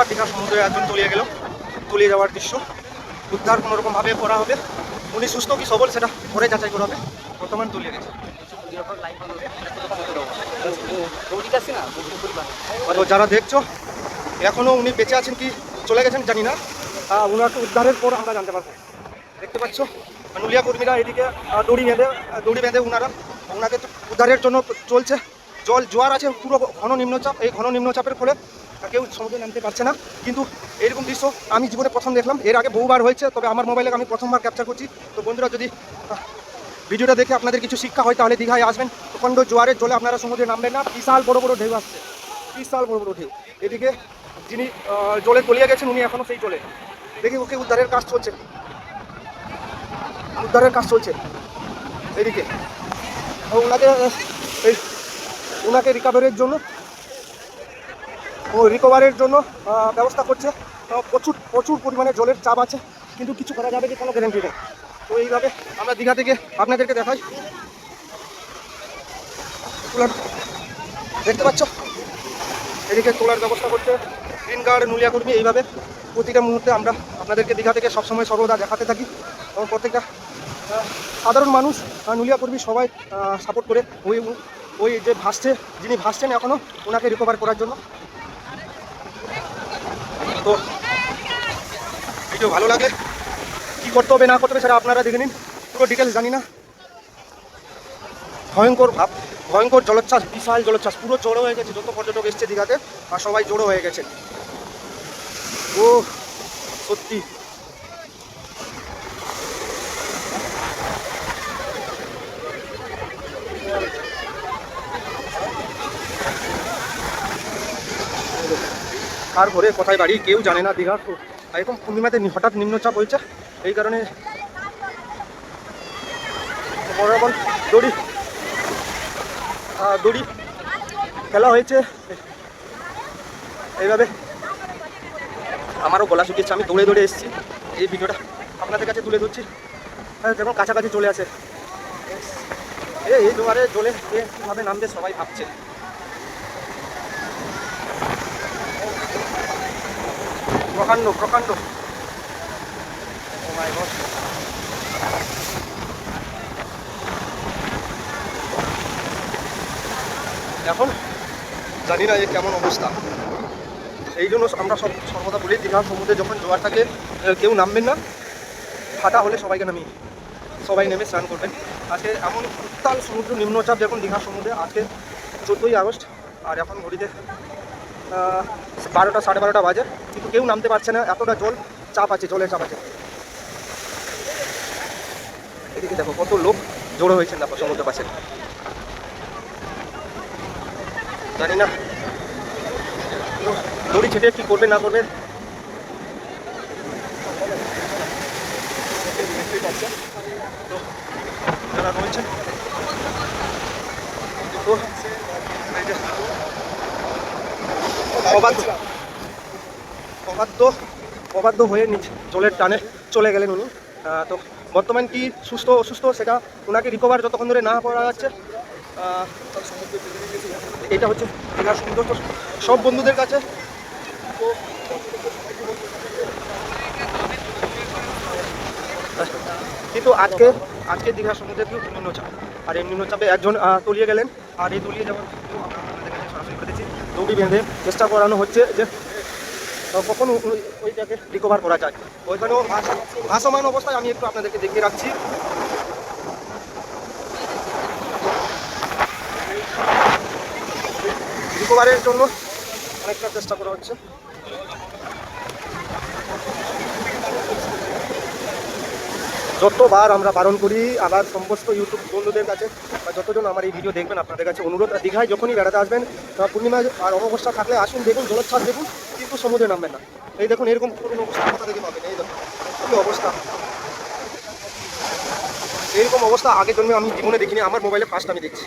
আবার দীঘা সমুদ্রে একজন তলিয়ে গেল, তলিয়ে যাওয়ার দৃশ্য। উদ্ধার কোনোরকমভাবে করা হবে। উনি সুস্থ কি সবল সেটা পরে যাচাই করা হবে। বর্তমান তলিয়ে গেছে। তো যারা দেখছ এখনও উনি বেঁচে আছেন কি চলে গেছেন জানি না। উনাকে উদ্ধারের পর আমরা জানতে পারব। দেখতে পাচ্ছ নুলিয়া কর্মীরা এদিকে দড়ি বেঁধে দড়ি বেঁধে উনারা ওনাকে উদ্ধারের জন্য চলছে। জল জোয়ার আছে, পুরো ঘন নিম্নচাপ, এই ঘন নিম্নচাপের ফলে কেউ সমুদ্রে নামতে পারছে না। কিন্তু এরকম দৃশ্য আমি জীবনে প্রথম দেখলাম। এর আগে বহুবার হয়েছে, তবে আমার মোবাইলে আমি প্রথমবার ক্যাপচার করছি। তো বন্ধুরা, যদি ভিডিওটা দেখে আপনাদের কিছু শিক্ষা হয়, তাহলে দীঘায় আসবেন। প্রখণ্ড জোয়ারের জলে আপনারা সমুদ্রে নামবেন না। বিশাল বড় বড় ঢেউ আসছে। বিশাল বড় বড় ঢেউ। এদিকে যিনি জলে তলিয়ে গেছেন, উনি এখনও সেই জলে। দেখি ওকে উদ্ধারের কাজ চলছে। উদ্ধারের কাজ চলছে। এদিকে। ওনাকে এই, ওনাকে রিকভারের জন্য ও রিকভারের জন্য ব্যবস্থা করছে। প্রচুর প্রচুর পরিমাণে জলের চাপ আছে, কিন্তু কিছু করা যাবে কি কোনো গ্যারেন্টি নেই। তো এইভাবে আমরা দীঘা থেকে আপনাদেরকে দেখাই। দেখতে পাচ্ছ? এদিকে তোলার ব্যবস্থা করছে। গ্রিন গার্ড নুলিয়া কর্মী, এইভাবে প্রতিটা মুহূর্তে আমরা আপনাদেরকে দীঘা থেকে সবসময় সর্বদা দেখাতে থাকি। এবং প্রত্যেকটা সাধারণ মানুষ নুলিয়া কর্মী সবাই সাপোর্ট করে ওই ওই যে ভাসছে, যিনি ভাসছেন এখনও ওনাকে রিকভার করার জন্য। তো। ভিডিও ভালো লাগে? কী করতে হবে, না করতে হবে সেটা আপনারা দেখে নিন। পুরো ডিটেলস জানি না। ভয়ঙ্কর ভাব, ভয়ঙ্কর জলোচ্ছ্বাস, বিশাল জলোচ্ছ্বাস। পুরো জড়ো হয়ে গেছে, যত পর্যটক এসছে দীঘাতে, আর সবাই জড়ো হয়ে গেছে। ও সত্যি। কার ঘরে কোথায় বাড়ি, কেউ জানে না দীঘা। তো এরকম পূর্ণিমাতে হঠাৎ নিম্নচাপ হয়েছে, এই কারণে দড়ি দড়ি খেলা হয়েছে। এইভাবে আমারও গলা শুকিয়েছে, আমি দৌড়ে দৌড়ে এসেছি। এই ভিডিওটা আপনাদের কাছে তুলে ধরছি। হ্যাঁ দেখুন, কাছাকাছি চলে আসে। এই দুবারে জলে কীভাবে নামবে সবাই ভাবছে। প্রকাণ্ড প্রকাণ্ড। গড এখন জানি না এ কেমন অবস্থা। এই জন্য আমরা সব সর্বদা বলি, দীঘা সমুদ্রে যখন জোয়ার থাকে কেউ নামবেন না। ফাটা হলে সবাইকে নামিয়ে সবাই নেমে স্নান করবেন। আজকে এমন উত্তাল সমুদ্র, নিম্নচাপ যখন দীঘা সমুদ্রে, আজকে চোদ্দোই আগস্ট, আর এখন ঘড়িতে বারোটা, সাড়ে বারোটা বাজে। কিন্তু কেউ নামতে পারছে না, এতটা জল চাপ আছে, জলের চাপ আছে। এদিকে দেখো কত লোক জড়ো হয়েছেন দেখো সমুদ্র পাশে। জানি না। দড়ি ছেটে কি করবে, না করবে? রয়েছেন অবাধ্য অবাধ্য হয়ে নিচ জলের টানে চলে গেলেন উনি। তো বর্তমান কি সুস্থ, অসুস্থ সেটা ওনাকে রিকভার যতক্ষণ ধরে না করা যাচ্ছে এটা হচ্ছে সব বন্ধুদের কাছে কিন্তু আজকে আজকে দীঘা সমুদ্রে কিন্তু নিম্নচাপ আর এই নিম্নচাপে একজন তলিয়ে গেলেন। আর এই তলিয়ে যাওয়ার দৌড়ি বেঁধে চেষ্টা করানো হচ্ছে যে কখন ওই- ওইটাকে রিকভার করা যায়। ওইখানেও ভাস- ভাসমান অবস্থায় আমি একটু আপনাদেরকে দেখিয়ে রাখছি। রিকভারের জন্য অনেকটা চেষ্টা করা হচ্ছে। যতবার আমরা বারণ করি আবার সমস্ত ইউটিউব বন্ধুদের কাছে বা যতজন আমার এই ভিডিও দেখবেন, আপনাদের কাছে অনুরোধ দীঘায় যখনই বেড়াতে আসবেন পূর্ণিমা আর অমাবস্যা থাকলে আসুন, দেখুন, জলোচ্ছ্বাস দেখুন, কিন্তু সমুদ্রে নামবেন না। এই দেখুন, এরকম করুন অবস্থা কোথা থেকে পাবেন? এই দেখুন কী অবস্থা। এইরকম অবস্থা আগের জন্মে আমি জীবনে দেখিনি, আমার মোবাইলে ফার্স্ট আমি দেখছি।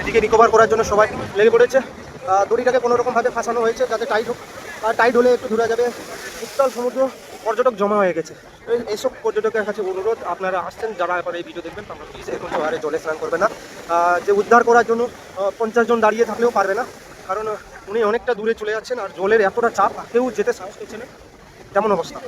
এদিকে রিকভার করার জন্য সবাই লেগে পড়েছে দড়িটাকে কোনো রকমভাবে ফাঁসানো হয়েছে, যাতে টাইট হোক আর টাইট হলে একটু ধরা যাবে। উত্তাল সমুদ্র পর্যটক জমা হয়ে গেছে। এই- এইসব পর্যটকের কাছে অনুরোধ, আপনারা আসছেন, যারা এবার এই ভিডিও দেখবেন, তারা প্লিজ এখন জোয়ারে জলে স্নান করবে না। যে উদ্ধার করার জন্য পঞ্চাশ জন দাঁড়িয়ে থাকলেও পারবে না, কারণ উনি অনেকটা দূরে চলে যাচ্ছেন, আর জলের এতটা চাপ কেউ যেতে সাহস করছে না। তেমন অবস্থা?